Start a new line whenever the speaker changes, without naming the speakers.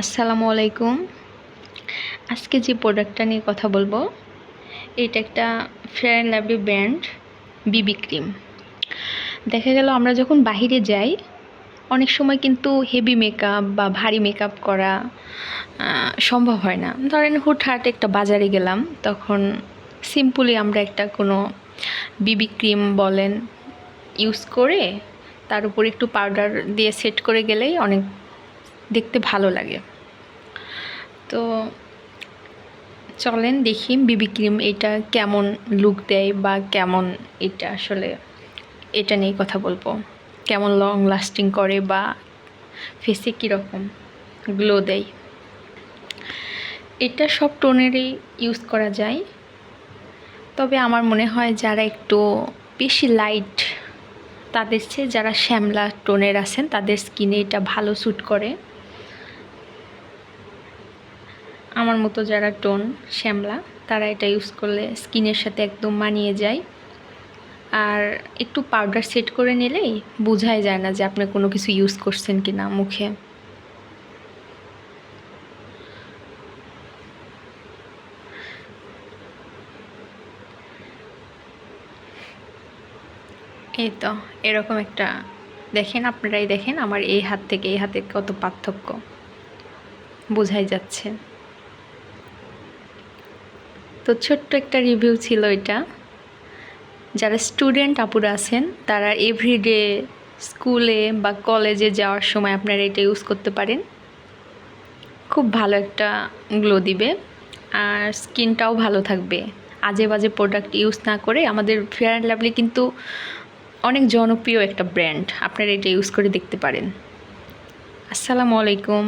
আসসালামু আলাইকুম। আজকে যে প্রোডাক্টটা নিয়ে কথা বলব, এটা একটা Fair and Lovely brand BB cream দেখা গেল আমরা যখন বাহিরে যাই, অনেক সময় কিন্তু হেভি মেকআপ বা ভারী মেকআপ করা সম্ভব হয় না। ধরেন হুটহাট একটা বাজারে গেলাম, তখন সিম্পলি আমরা একটা কোনো বিবি ক্রিম বলেন ইউজ করে তার উপর একটু পাউডার দিয়ে সেট করে গেলেই অনেক দেখতে ভালো লাগে। তো চলেন দেখি বিবি ক্রিম এটা কেমন লুক দেয় বা কেমন এটা আসলে এটা নিয়ে কথা বলব। কেমন লং লাস্টিং করে বা ফেসে কীরকম গ্লো দেয়। এটা সব টোনেরই ইউজ করা যায়। তবে আমার মনে হয় যারা একটু বেশি লাইট তাদের চেয়ে যারা শ্যামলা টোনের আছেন তাদের স্কিনে এটা ভালো স্যুট করে। আমার মতো যারা টোন শ্যামলা, তারা এটা ইউজ করলে স্কিনের সাথে একদম মানিয়ে যায়। আর একটু পাউডার সেট করে নিলেই বোঝাই যায় না যে আপনি কোনো কিছু ইউজ করছেন কি না মুখে। এই তো, এরকম একটা, দেখেন আপনারাই দেখেন আমার এই হাত থেকে এই হাতে কত পার্থক্য। বোঝাই যাচ্ছে। তো ছোট্ট একটা রিভিউ ছিল এটা। যারা স্টুডেন্ট আপুরা আছেন, তারা এভরিডে স্কুলে বা কলেজে যাওয়ার সময় আপনারা এটা ইউজ করতে পারেন। খুব ভালো একটা গ্লো দিবে আর স্কিনটাও ভালো থাকবে। আজে বাজে প্রোডাক্ট ইউজ না করে আমাদের ফেয়ার অ্যান্ড লাভলি কিন্তু অনেক জনপ্রিয় একটা ব্র্যান্ড আপনারা এটা ইউজ করে দেখতে পারেন। আসসালামু আলাইকুম।